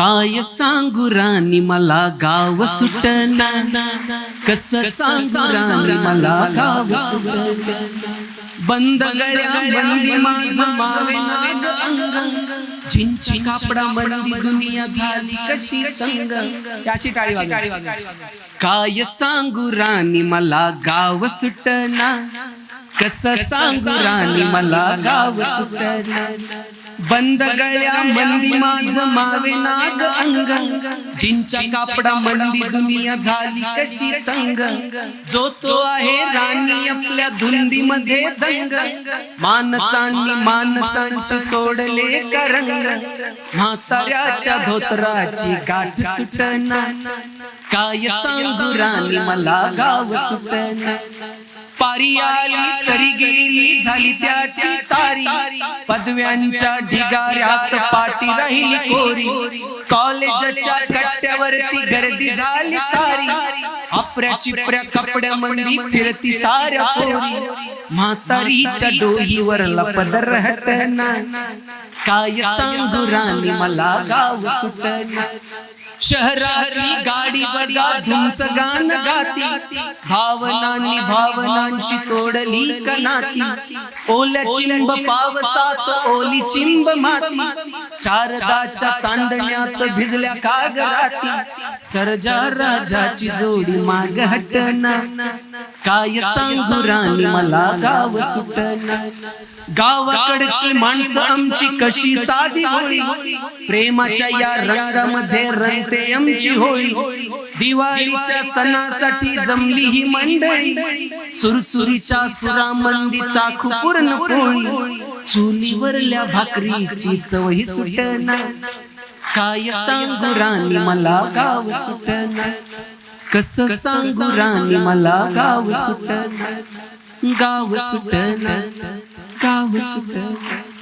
काय सांगू राणी मला गाव सुटना. कस सांगू राणी मला गाव बंद गळ्या माझं माझ अंग कापडा बंदी दुनिया झाली कशी तंग. अशी टाळी काय सांगू राणी मला गाव सुटना. कस सांगू राणी मला गाव सुटना बंद गळ्या मंदी माझ मावे नाग अंग. जिंच्या कापडा मंदी दुनिया झाली कशी तंग. जो तो आहे राणी आपल्या धुंदी मध्ये दंग. माणसांनी माणसांचं सोडले करंग. म्हाताऱ्याच्या धोतराची गाठ सुटना काय सांगू राणी मला गाव सुटना पारी आली सरी गेली झाली त्याची तारी. पदव्यांच्या ढिगाऱ्यात पाटी राहिली कोरी. कॉलेजच्या कट्ट्यावरती गर्दी झाली सारी. आपल्या चिपऱ्या कपड्यामंदी फिरती साऱ्या पोरी म्हातारीच्या डोहीवर पदर हटना काय सांगू राणी मला गाव सुटना शहराची गाडी बघा धुमच गाण गाती. भावनांनी भावनांशी तोडली कनाती ओल्या चिंब पावसात ओली चिंब माती. शारदाच्या चांदण्यात भिजल्या कागराती सरजा राजाची जोडी माग हटना काय सांगू राणी मला गाव सुटना गावाकडची माणसं आमची कशी साधी होळी? प्रेमाच्या या रंगामध्ये रंगते आमची होळी. दिवाळीच्या सणासाठी जमली ही मंडळी. सुरसुरीच्या सुरामंदी चाखू पूर्ण पोळी चुलीवरल्या भाकरीची चवही सुटना काय सांगू राणी मला गाव सुटना कस सांगू राणी मला गाव सुटना गाव सुटना गाव सुटना